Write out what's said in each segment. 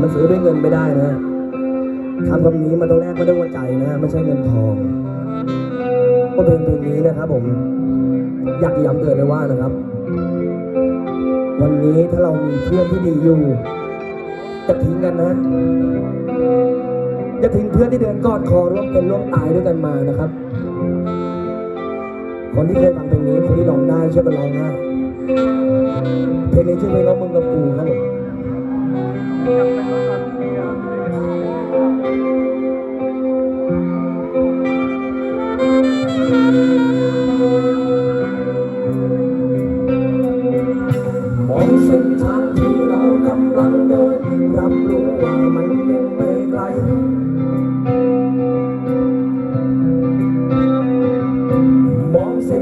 มันซื้อด้วยเงินไม่ได้นะคำคำนี้มันต้องแลกมาด้วยหัวใจนะไม่ใช่เงินทองก็เพลงเพลงนี้นะครับ ผม อยากย้ำเตือนเลยว่านะครับ วันนี้ถ้าเรามีเพื่อนที่ดีอยู่จะทิ้งกันนะจะทิ้งเพื่อนที่เดินกอดคอร่วมเป็นร่วมตายด้วยกันมานะครับ คนที่เคยฟังเพลงนี้คนที่ร้องได้ช่วยกันร้องนะเพลงนี้ชื่อเพลงว่ามึงกับกูครับผม มองเส้นทางที่เรากำลังเดินรับรู้ว่ามันยังไม่ไกลมองเส้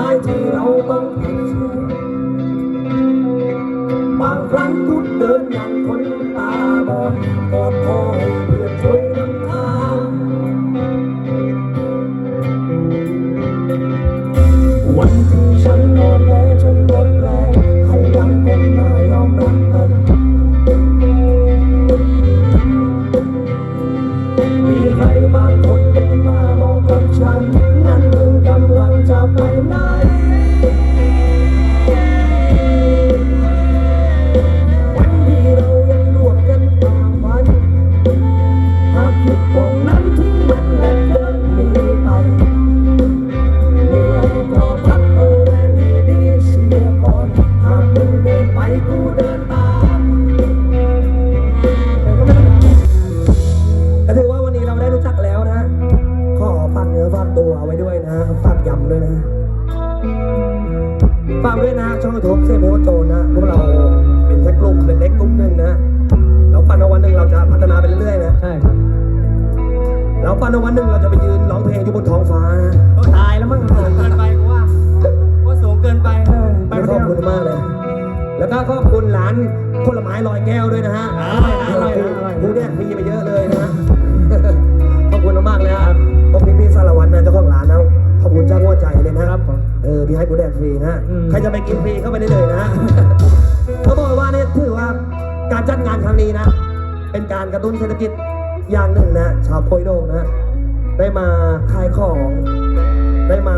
มา เออที่ให้กูแดกฟรีนะอืม ใครจะไปกินฟรีเข้าไปได้เลยนะเขาบอกว่าเนี่ยถือว่าการจัดงานครั้งนี้นะ เป็นการกระตุ้นเศรษฐกิจอย่างหนึ่งนะ ชาวโพยโดกนะ ได้มาขายของ ได้มา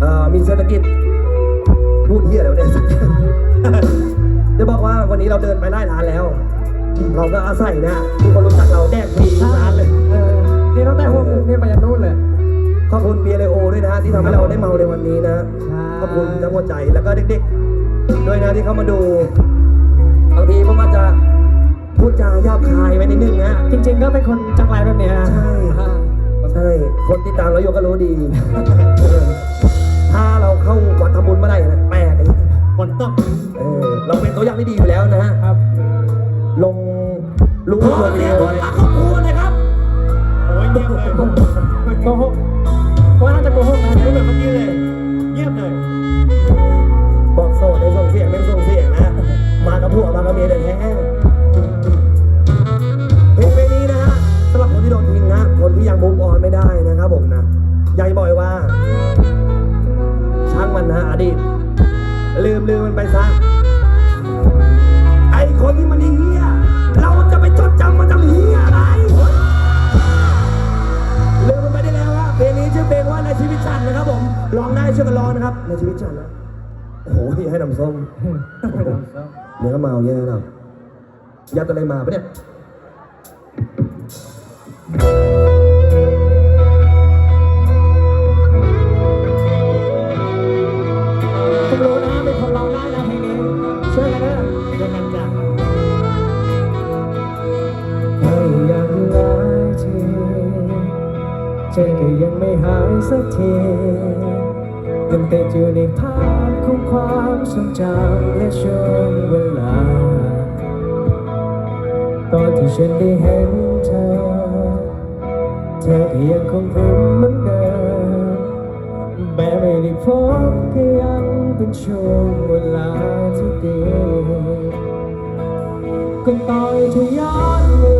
เอ่อมีเศรษฐกิจ พูดเที่ยอะไรวะเนี่ย จะบอกว่าวันนี้เราเดินไปไล่ร้านแล้ว เราก็อาศัยนะมีคนรู้จักเราแดกฟรีทุกร้านเลย เออนี่ตั้งแต่หัวมุมนี่ไปยันนู่นเลย ขอบคุณเบียร์เลโอด้วยนะที่ทำให้เราได้เมาในวันนี้นะใช่ขอบคุณทั้งหัวใจแล้วก็เด็กๆ ด้วยนะที่เข้ามาดูบางทีผมอาจจะพูดจาหยาบคายไปนิดนึงนะจริง ๆ ก็เป็นคนจังไรแบบเนี้ยนะใช่ใช่คนที่ตามเราอยู่ก็รู้ดี ถ้าเราเข้าวัดทำบุญเมื่อไหร่นะแปลกเลยฝนตกเออเราเป็นตัวอย่างที่ดีอยู่แล้วนะฮะครับลงรู้ลงเรียนครอบครัวนะครับโอ้ยเงียบเลย เมื่อกี้เลย เงียบเลย บอกโสดในส่งเสียงเป็นส่งเสียงนะ มากับผัวมากับเมียเด็กแห้งเพลงเพลงนี้นะฮะสำหรับคนที่โดนทิ้งนะ คนที่ยังมุมออนไม่ได้นะครับผมนะยายบอกว่า ช่างมันนะอดีต ลืมลืมมันไปซะ ไอคนที่มันเฮีย ชื่อเพลงว่าในชีวิตฉันนะครับผมร้องได้ช่วยกันร้องนะครับในชีวิตฉันนะโอ้โหให้น้ำส้มเนื้อเมาแย่แล้วยัดอะไรมาปะเนี่ย สักทียังติดอยู่ในภาพของความทรงจำและช่วงเวลา ตอนที่ฉันได้เห็นเธอ เธอก็ยังคงพริ้มเหมือนเดิมแม้ไม่ได้พบก็ยังเป็นช่วงเวลาที่ดีก็ต่อยจะย้อนเวลา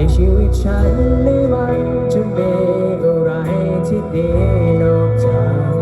ในชีวิตฉันไม่มันจะมีอะไรที่ดีนอกจาก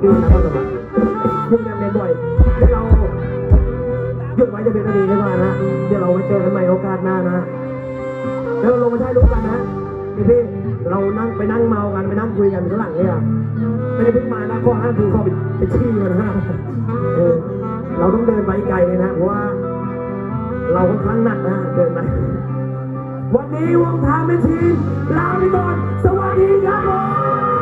คนนี้เลยดื่มน้ำปัสสาวะพวกยังเรียนบ่อยเดี๋ยวเราหยุดไว้จะเป็นนาทีดีกว่านะเดี๋ยวเราไปเจอกันใหม่โอกาสหน้านะเดี๋ยวเราลงมาถ่ายรูปกันนะพี่พี่เรานั่งไปนั่งเมากันไปนั่งคุยกันข้างหลังเนี่ยไม่ได้เพิ่งมานะข้อห้ามคือข้าไปไปชี้กันนะเราต้องเดินไปไกลเลยนะเพราะว่า เราค่อนข้างหนักนะเดินไปวันนี้วงทางแม่ทีลาไปก่อนสวัสดีครับผม